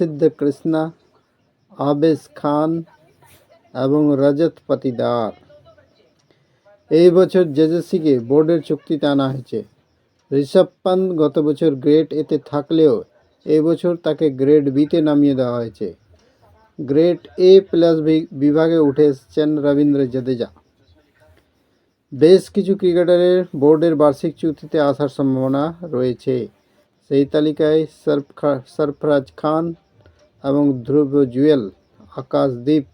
ভাসিদ্দ কৃষ্ণা, আবেশ খান এবং রজত পাতিদার। এই বছর জেজেসিকে বোর্ডের চুক্তিতে আনা হয়েছে। ঋষভ পান্ত গত বছর গ্রেড এতে থাকলেও এই বছর তাকে গ্রেড বিতে নামিয়ে দেওয়া হয়েছে। গ্রেড এ প্লাস বিভাগে উঠে এসেছেন রবীন্দ্র জাদেজা। বেশ কিছু ক্রিকেটারের বোর্ডের বার্ষিক চুক্তিতে আসার সম্ভাবনা রয়েছে। সেই তালিকায় সরফরাজ খান এবং ধ্রুব জুয়েল, আকাশদীপ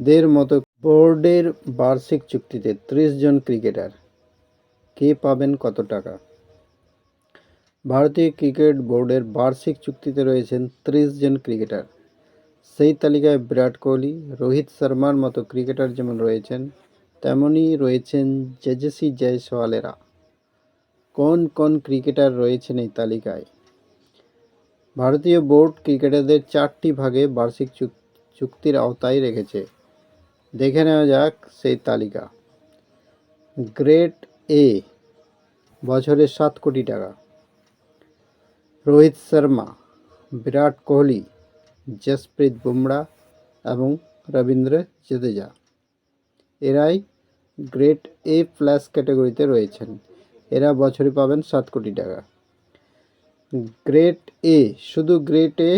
দের মতো বোর্ডের বার্ষিক চুক্তিতে ত্রিশ জন ক্রিকেটার। কে পাবেন কত টাকা? ভারতীয় ক্রিকেট বোর্ডের বার্ষিক চুক্তিতে রয়েছেন ত্রিশ জন ক্রিকেটার। সেই তালিকায় বিরাট কোহলি, রোহিত শর্মার মতো ক্রিকেটার যেমন রয়েছেন তেমনই রয়েছেন জেজেসি জয়সওয়ালেরা। কোন কোন ক্রিকেটার রয়েছেন এই তালিকায়? ভারতীয় বোর্ড ক্রিকেটারদের চারটি ভাগে বার্ষিক চুক- চুক্তির আওতায় রেখেছে। দেখে নেওয়া যাক সেই তালিকা। গ্রেট এ, বছরে সাত কোটি টাকা। রোহিত শর্মা, বিরাট কোহলি, জসপ্রীত বুমরা এবং রবীন্দ্র জাদেজা। এরাই গ্রেট এ প্লাস ক্যাটাগরিতে রয়েছেন। এরা বছরে পাবেন সাত কোটি টাকা। গ্রেড এ শুধু গ্রেড এ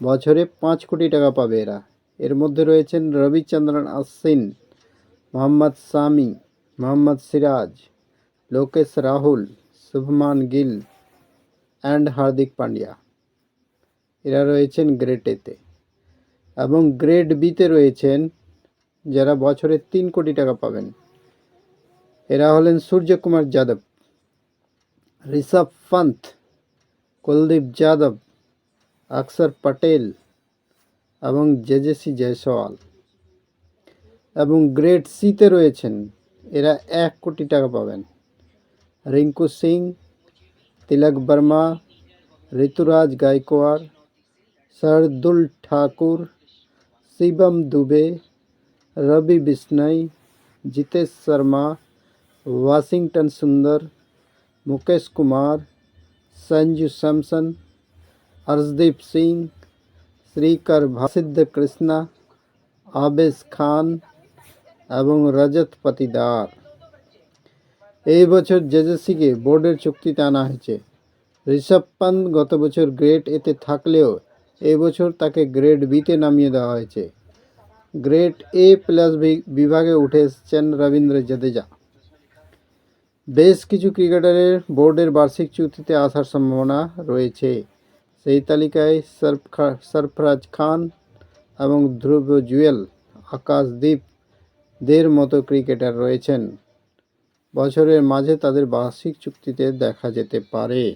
বছরে পাঁচ কোটি টাকা পাবে এরা। এর মধ্যে রয়েছেন রবিচন্দ্রন অশ্বিন মোহাম্মদ সামি, মোহাম্মদ সিরাজ, লোকেশ রাহুল, শুভমান গিল অ্যান্ড হার্দিক পান্ডিয়া। এরা রয়েছেন গ্রেড এতে এবং গ্রেড বিতে রয়েছেন যারা বছরে তিন কোটি টাকা পাবেন। এরা হলেন সূর্যকুমার যাদব, ঋষভ পন্থ কুলদীপ যাদব অক্ষর পটেল এবং জেজেসি জয়সওয়াল এবং গ্রেড সিতে রয়েছেন এরা এক কোটি টাকা পাবেন রিঙ্কু সিং তিলক বর্মা ঋতুরাজ গায়কোয়াড় শার্দুল ঠাকুর শিবম দুবে রবি বিষ্ণই জিতেশ শর্মা वाशिंगटन सुंदर मुकेश कुमार संजू सैमसन हर्षदीप सिंह শ্রীকর ভাসিদ্দ কৃষ্ণা আবেশ খান এবং রজত পাতিদার এই বছর জেজেসিকে বোর্ডের চুক্তিতে আনা হয়েছে ঋষভ পান্ত গত বছর গ্রেড এতে থাকলেও এই বছর তাকে গ্রেড বিতে নামিয়ে দেওয়া হয়েছে গ্রেড এ প্লাস বিভাগে উঠে এসেছেন রবীন্দ্র জাদেজা বেশ কিছু ক্রিকেটারের বোর্ডের বার্ষিক চুক্তিতে আসার সম্ভাবনা রয়েছে। সেই তালিকায় সরফ সরফরাজ খান এবং ধ্রুব জুয়েল, আকাশদীপ দের মতো ক্রিকেটার রয়েছেন। বছরের মাঝে তাদের বার্ষিক চুক্তিতে দেখা যেতে পারে।